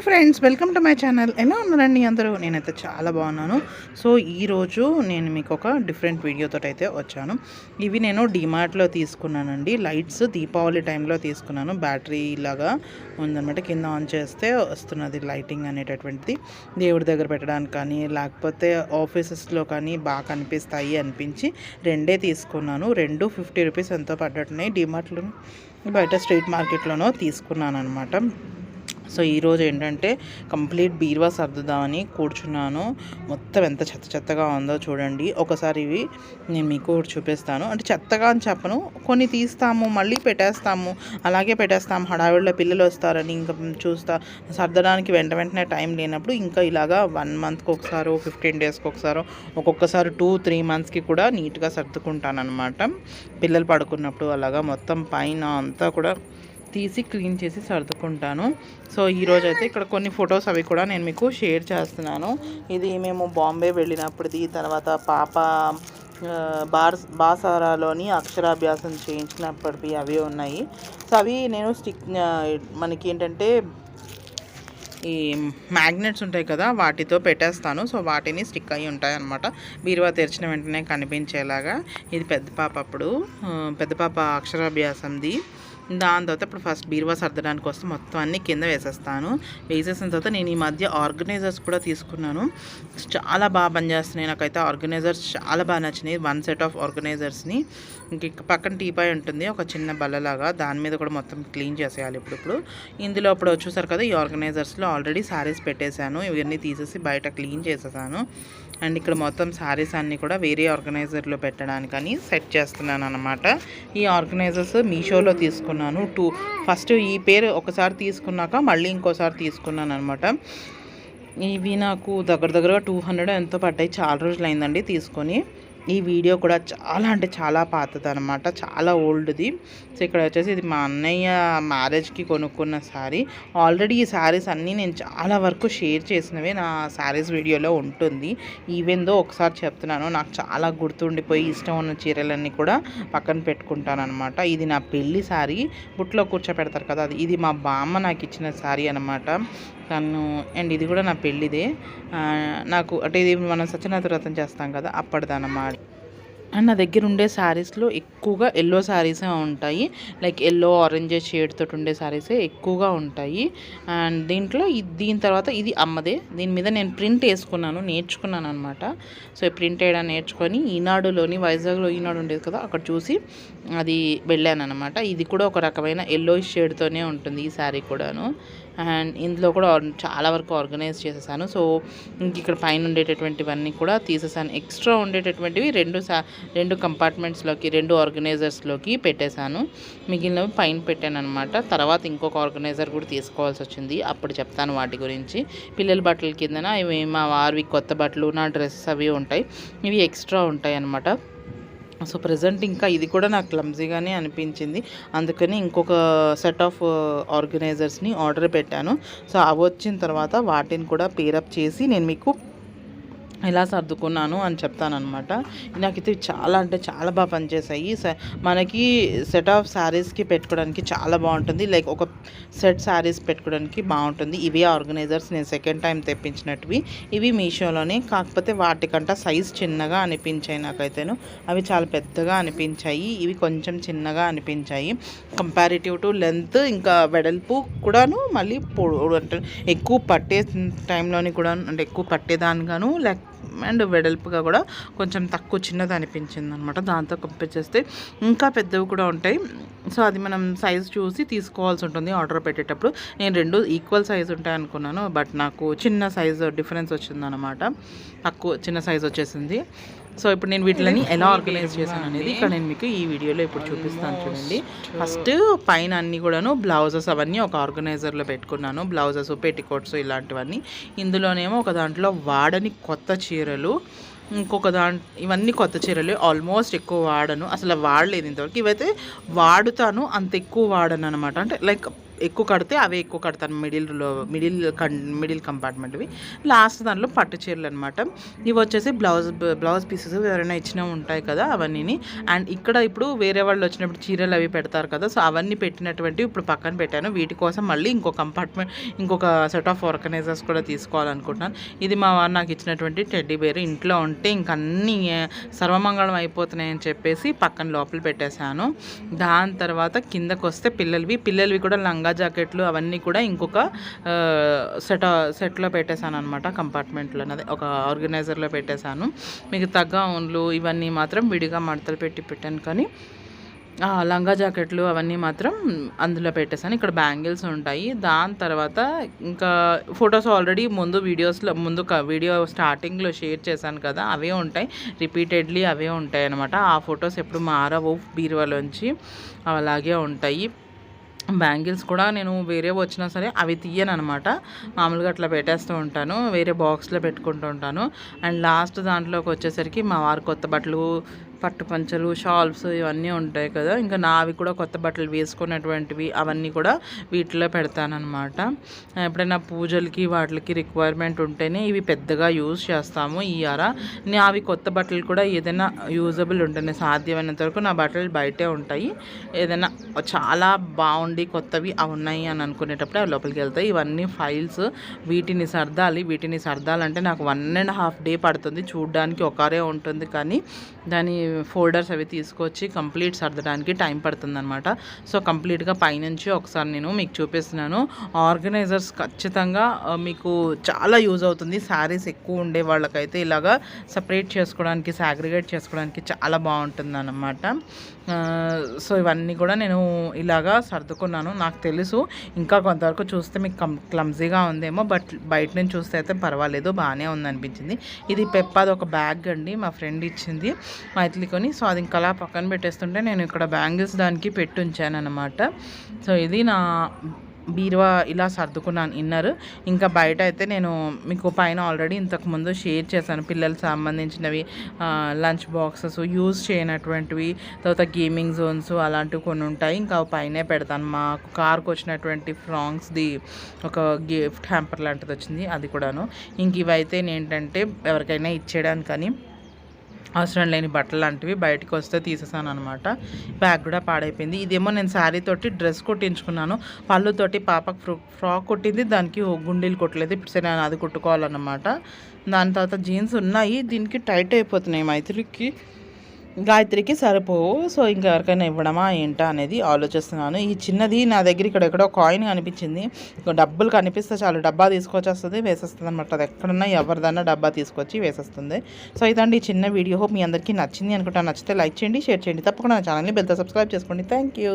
Hi friends welcome to my channel. ఎలా ఉన్నారండి అందరూ? నేనైతే చాలా బాగున్నాను. సో ఈరోజు నేను మీకు ఒక డిఫరెంట్ వీడియోతో అయితే వచ్చాను. ఇవి నేను డిమార్ట్లో తీసుకున్నానండి. లైట్స్ దీపావళి టైంలో తీసుకున్నాను. బ్యాటరీ లాగా ఉందన్నమాట. కింద ఆన్ చేస్తే వస్తున్నది లైటింగ్ అనేటటువంటిది. దేవుడి దగ్గర పెట్టడానికి కానీ లేకపోతే ఆఫీసెస్లో కానీ బాగా కనిపిస్తాయి అనిపించి రెండే తీసుకున్నాను. రెండు ఫిఫ్టీ రూపీస్ ఎంతో పడ్డట్టున్నాయి. డిమార్ట్లో బయట స్ట్రీట్ మార్కెట్లోనో తీసుకున్నాను అనమాట సో ఈరోజు ఏంటంటే కంప్లీట్ బీరువా సర్దుదామని కూర్చున్నాను. మొత్తం ఎంత చెత్త చెత్తగా ఉందో చూడండి. ఒకసారి ఇవి నేను మీకు చూపిస్తాను. అంటే చెత్తగా అని చెప్పను. కొన్ని తీస్తాము మళ్ళీ పెట్టేస్తాము. అలాగే పెట్టేస్తాము. హడావిడిలో పిల్లలు వస్తారని ఇంకా చూస్తా సర్దడానికి వెంట వెంటనే టైం లేనప్పుడు ఇంకా ఇలాగా వన్ మంత్కి ఒకసారి ఫిఫ్టీన్ డేస్కి ఒకసారి ఒక్కొక్కసారి టూ త్రీ మంత్స్కి కూడా నీట్గా సర్దుకుంటాను అనమాట పిల్లలు పడుకున్నప్పుడు అలాగా మొత్తం పైన అంతా కూడా తీసి క్లీన్ చేసి సర్దుకుంటాను. సో ఈరోజు అయితే ఇక్కడ కొన్ని ఫొటోస్ అవి కూడా నేను మీకు షేర్ చేస్తున్నాను. ఇది మేము బాంబే వెళ్ళినప్పటిది తర్వాత పాప ఆ, బార్ బాసారాలోని అక్షరాభ్యాసం చేయించినప్పటివి అవి ఉన్నాయి. సో అవి నేను స్టిక్ మనకి ఏంటంటే ఈ మ్యాగ్నెట్స్ ఉంటాయి కదా వాటితో పెట్టేస్తాను. సో వాటిని స్టిక్ అయి ఉంటాయి అనమాట బీరువా తెరిచిన వెంటనే కనిపించేలాగా. ఇది పెద్ద పాప అప్పుడు పెద్ద పాప అక్షరాభ్యాసంది. దాని తర్వాత ఇప్పుడు ఫస్ట్ బీరువా సర్దడానికి వస్తే మొత్తం అన్ని కింద వేసేస్తాను. వేసేసిన తర్వాత నేను ఈ మధ్య ఆర్గనైజర్స్ కూడా తీసుకున్నాను. చాలా బాగా పనిచేస్తున్నాయి. నాకైతే ఆర్గనైజర్స్ చాలా బాగా నచ్చినాయి. వన్ సెట్ ఆఫ్ ఆర్గనైజర్స్ని. ఇంక పక్కన టీపాయ్ ఉంటుంది. ఒక చిన్న బల్లలాగా దాని మీద కూడా మొత్తం క్లీన్ చేసేయాలి ఇప్పుడు ఇప్పుడు ఇందులో ఇప్పుడు వచ్చేసారు కదా ఈ ఆర్గనైజర్స్లో ఆల్రెడీ శారీస్ పెట్టేశాను. ఇవన్నీ తీసేసి బయట క్లీన్ చేసేసాను. అండ్ ఇక్కడ మొత్తం శారీస్ అన్నీ కూడా వేరే ఆర్గనైజర్లో పెట్టడానికని సెట్ చేస్తున్నాను అనమాట ఈ ఆర్గనైజర్స్ మీషోలో తీసుకున్నాను. టూ ఫస్ట్ ఈ పేరు ఒకసారి తీసుకున్నాక మళ్ళీ ఇంకోసారి తీసుకున్నాను అనమాట ఇవి నాకు దగ్గర దగ్గరగా టూ హండ్రెడ్ ఎంతో పడ్డాయి. చాలా రోజులు అయిందండి తీసుకొని. ఈ వీడియో కూడా చాలా అంటే చాలా పాతది అనమాట చాలా ఓల్డ్ది. సో ఇక్కడ వచ్చేసి ఇది మా అన్నయ్య మ్యారేజ్కి కొనుక్కున్న శారీ ఆల్రెడీ ఈ శారీస్ అన్నీ నేను చాలా వరకు షేర్ చేసినవే నా శారీస్ వీడియోలో ఉంటుంది. ఈవెందో ఒకసారి చెప్తున్నాను నాకు చాలా గుర్తుండిపోయి ఇష్టం ఉన్న చీరలన్నీ కూడా పక్కన పెట్టుకుంటాను అనమాట ఇది నా పెళ్ళి శారీ బుట్లో కూర్చోపెడతారు కదా అది ఇది మా బామ్మ నాకు ఇచ్చిన శారీ అనమాట తను అండ్ ఇది కూడా నా పెళ్ళిదే. నాకు అంటే ఇది మనం సత్యనాథ వ్రతం చేస్తాం కదా అప్పటిదన్నమాట అండ్ నా దగ్గర ఉండే శారీస్లో ఎక్కువగా ఎల్లో శారీసే ఉంటాయి. లైక్ ఎల్లో ఆరెంజ్ షేడ్ తోటి ఉండే శారీసే ఎక్కువగా ఉంటాయి. అండ్ దీంట్లో దీని తర్వాత ఇది అమ్మదే. దీని మీద నేను ప్రింట్ వేసుకున్నాను నేర్చుకున్నాను అనమాట సో ప్రింట్ వేయడం నేర్చుకొని ఈనాడులోని వైజాగ్లో ఈనాడు ఉండేది కదా అక్కడ చూసి అది వెళ్ళాను అనమాట ఇది కూడా ఒక రకమైన ఎల్లో షేడ్తోనే ఉంటుంది ఈ శారీ కూడాను. అండ్ ఇందులో కూడా చాలా వరకు ఆర్గనైజ్ చేసేసాను. సో ఇంక ఇక్కడ పైన ఉండేటటువంటివన్నీ కూడా తీసేసాను. ఎక్స్ట్రా ఉండేటటువంటివి రెండు సా రెండు కంపార్ట్మెంట్స్లోకి రెండు ఆర్గనైజర్స్లోకి పెట్టేశాను. మిగిలినవి పైన పెట్టాను అనమాట తర్వాత ఇంకొక ఆర్గనైజర్ కూడా తీసుకోవాల్సి వచ్చింది. అప్పుడు చెప్తాను వాటి గురించి. పిల్లల బట్టల కిందన ఇవి మా వారివి కొత్త బట్టలు నా డ్రెస్సెస్ అవి ఉంటాయి. ఇవి ఎక్స్ట్రా ఉంటాయి అన్నమాట సో ప్రజెంట్ ఇంకా ఇది కూడా నాకు క్లమ్జీగానే అనిపించింది. అందుకని ఇంకొక సెట్ ఆఫ్ ఆర్గనైజర్స్ని ఆర్డర్ పెట్టాను. సో అవి వచ్చిన తర్వాత వాటిని కూడా పేరప్ చేసి నేను మీకు ఎలా సర్దుకున్నాను అని చెప్తానమాట నాకైతే చాలా అంటే చాలా బాగా పనిచేసాయి స- మనకి సెట్ ఆఫ్ శారీస్కి పెట్టుకోవడానికి చాలా బాగుంటుంది. లైక్ ఒక సెట్ శారీస్ పెట్టుకోవడానికి బాగుంటుంది. ఇవే ఆర్గనైజర్స్ నేను సెకండ్ టైం తెప్పించినట్టువి. ఇవి మీషోలోనే కాకపోతే వాటికంట సైజ్ చిన్నగా అనిపించాయి నాకైతేను. అవి చాలా పెద్దగా అనిపించాయి. ఇవి కొంచెం చిన్నగా అనిపించాయి. కంపారిటివ్ టు లెంత్ ఇంకా వెడల్పు కూడాను మళ్ళీ అంటే ఎక్కువ పట్టే టైంలోని కూడా అంటే ఎక్కువ పట్టేదానిగాను లైక్ అండ్ వెడల్పుగా కూడా కొంచెం తక్కువ చిన్నది అనిపించింది అనమాట దాంతో కంపేర్ చేస్తే ఇంకా పెద్దవి కూడా ఉంటాయి. సో అది మనం సైజ్ చూసి తీసుకోవాల్సి ఉంటుంది ఆర్డర్ పెట్టేటప్పుడు. నేను రెండు ఈక్వల్ సైజ్ ఉంటాయి అనుకున్నాను బట్ నాకు చిన్న సైజ్ డిఫరెన్స్ వచ్చిందనమాట. తక్కువ చిన్న సైజ్ వచ్చేసింది. సో ఇప్పుడు నేను వీటిని ఎలా ఆర్గనైజ్ చేశాను అనేది ఇక్కడ నేను మీకు ఈ వీడియోలో ఇప్పుడు చూపిస్తాను చూడండి. ఫస్ట్ పైన అన్ని కూడాను బ్లౌజెస్ అవన్నీ ఒక ఆర్గనైజర్లో పెట్టుకున్నాను. బ్లౌజెస్ పెట్టికోట్స్ ఇలాంటివన్నీ. ఇందులోనేమో ఒక దాంట్లో వాడని కొత్త చీరలు ఇంకొక దాంట్ ఇవన్నీ కొత్త చీరలు ఆల్మోస్ట్ ఎక్కువ వాడను. అసలు వాడలేదు ఇంతవరకు. ఇవైతే వాడుతాను అంత ఎక్కువ వాడను అనమాట అంటే లైక్ ఎక్కువ కడితే అవే ఎక్కువ కడతాను. మిడిల్లో మిడిల్ కం మిడిల్ కంపార్ట్మెంట్వి లాస్ట్ దాంట్లో పట్టు చీరలు అనమాట ఇవి వచ్చేసి బ్లౌజ్ బ్లౌజ్ పీసెస్ ఎవరైనా ఇచ్చినా ఉంటాయి కదా అవన్నీ అండ్ ఇక్కడ ఇప్పుడు వేరే వాళ్ళు వచ్చినప్పుడు చీరలు అవి పెడతారు కదా సో అవన్నీ పెట్టినటువంటి ఇప్పుడు పక్కన పెట్టాను. వీటి కోసం మళ్ళీ ఇంకో కంపార్ట్మెంట్ ఇంకొక సెట్ ఆఫ్ ఆర్గనైజర్స్ కూడా తీసుకోవాలనుకుంటున్నాను. ఇది మా వారు నాకు ఇచ్చినటువంటి టెడ్డీ బేర్ ఇంట్లో ఉంటే ఇంక అన్నీ సర్వమంగళం అయిపోతున్నాయని చెప్పేసి పక్కన లోపల పెట్టేశాను. దాని తర్వాత కిందకు వస్తే పిల్లలవి పిల్లలవి కూడా లంగా జాకెట్లు అవన్నీ కూడా ఇంకొక సెట్ సెట్లో పెట్టేశాను అనమాట కంపార్ట్మెంట్లో అన్నది ఒక ఆర్గనైజర్లో పెట్టేశాను. మీకు తగ్గ ఓన్లు ఇవన్నీ మాత్రం విడిగా మడతలు పెట్టి పెట్టాను కానీ లంగా జాకెట్లు అవన్నీ మాత్రం అందులో పెట్టేసాను ఇక్కడ బ్యాంగిల్స్ ఉంటాయి. దాని తర్వాత ఇంకా ఫొటోస్ ఆల్రెడీ ముందు వీడియోస్లో ముందు క- వీడియో స్టార్టింగ్లో షేర్ చేశాను కదా అవే ఉంటాయి. రిపీటెడ్లీ అవే ఉంటాయి అనమాట ఆ ఫొటోస్ ఎప్పుడు మారవు బీరువాలోంచి. అలాగే ఉంటాయి. బ్యాంగిల్స్ కూడా నేను వేరే వచ్చినా సరే అవి తీయను అనమాట మామూలుగా అట్లా పెట్టేస్తూ ఉంటాను. వేరే బాక్స్లో పెట్టుకుంటూ ఉంటాను. అండ్ లాస్ట్ దాంట్లోకి వచ్చేసరికి మా వారు కొత్త బట్టలు పట్టు పంచలు షాల్స్ ఇవన్నీ ఉంటాయి కదా. ఇంకా నావి కూడా కొత్త బట్టలు వేసుకున్నటువంటివి అవన్నీ కూడా వీటిలో పెడతానమాట ఎప్పుడైనా పూజలకి వాటికి రిక్వైర్మెంట్ ఉంటేనే ఇవి పెద్దగా యూజ్ చేస్తాము ఈ అర నావి కొత్త బట్టలు కూడా ఏదైనా యూజబుల్ ఉంటుంది సాధ్యమైనంత వరకు నా బట్టలు బయటే ఉంటాయి. ఏదైనా చాలా బాగుండి కొత్తవి అవి ఉన్నాయి అని అనుకునేటప్పుడు అవి లోపలికి వెళ్తాయి. ఇవన్నీ ఫైల్స్ వీటిని సర్దాలి వీటిని సర్దాలంటే నాకు వన్ అండ్ హాఫ్ డే పడుతుంది. చూడడానికి ఒకరే ఉంటుంది కానీ దాని ఫోల్డర్స్ అవి తీసుకొచ్చి కంప్లీట్ సర్దడానికి టైం పడుతుందనమాట సో కంప్లీట్గా పైనుంచి ఒకసారి నేను మీకు చూపిస్తున్నాను. ఆర్గనైజర్స్ ఖచ్చితంగా మీకు చాలా యూజ్ అవుతుంది. శారీస్ ఎక్కువ ఉండే వాళ్ళకైతే ఇలాగా సపరేట్ చేసుకోవడానికి సాగ్రిగేట్ చేసుకోవడానికి చాలా బాగుంటుంది సో ఇవన్నీ కూడా నేను ఇలాగా సర్దుకున్నాను. నాకు తెలుసు. ఇంకా కొంతవరకు చూస్తే మీకు కం క్లమ్జీగా ఉందేమో బట్ బయట నుంచి చూస్తే అయితే పర్వాలేదు. బాగానే ఉందనిపించింది. ఇది పెప్పాది ఒక బ్యాగ్ అండి మా ఫ్రెండ్ ఇచ్చింది మైథిలికొని. సో అది ఇంకా అలా పక్కన పెట్టేస్తుంటే నేను ఇక్కడ బ్యాంగిల్స్ దానికి పెట్టి ఉంచాను అనమాట సో ఇది నా బీరువా ఇలా సర్దుకున్నాను ఇన్నర్. ఇంకా బయట అయితే నేను మీకు పైన ఆల్రెడీ ఇంతకుముందు షేర్ చేశాను పిల్లలకు సంబంధించినవి లంచ్ బాక్సెస్ యూజ్ చేయనటువంటివి తర్వాత గేమింగ్ జోన్స్ అలాంటివి కొన్ని ఉంటాయి. ఇంకా పైనే పెడతాను. మాకు కార్కి వచ్చినటువంటి ఫ్రాంగ్స్ది ఒక గిఫ్ట్ హ్యాంపర్ లాంటిది వచ్చింది అది కూడాను. ఇంక ఇవైతే ఏంటంటే ఎవరికైనా ఇచ్చేయడానికి కానీ అవసరం లేని బట్టలు లాంటివి బయటకు వస్తే తీసేసాను అనమాట బ్యాగ్ కూడా పాడైపోయింది. ఇదేమో నేను శారీ తోటి డ్రెస్ కుట్టించుకున్నాను. పళ్ళుతోటి పాపకు ఫ్రాక్ కుట్టింది. దానికి గుండీలు కుట్టలేదు. ఇప్పుడు సరే నేను అది కుట్టుకోవాలన్నమాట. దాని తర్వాత జీన్స్ ఉన్నాయి. దీనికి టైట్ అయిపోతున్నాయి మైత్రికి. గాయత్రికి సరిపోవు. సో ఇంకా ఎవరికైనా ఇవ్వడమా ఏంటా అనేది ఆలోచిస్తున్నాను. ఈ చిన్నది నా దగ్గర ఇక్కడ ఎక్కడో కాయిన్ కనిపించింది. డబ్బులు కనిపిస్తే చాలు డబ్బా తీసుకొచ్చేస్తుంది వేసేస్తుంది అనమాట అది ఎక్కడున్నా ఎవరిదన్నా డబ్బా తీసుకొచ్చి వేసేస్తుంది. సో ఇదండి ఈ చిన్న వీడియో. హోప్ మీ అందరికీ నచ్చింది అనుకుంటా. నచ్చితే లైక్ చేయండి షేర్ చేయండి. తప్పకుండా నా ఛానల్ని బెల్తో సబ్స్క్రైబ్ చేసుకోండి. Thank you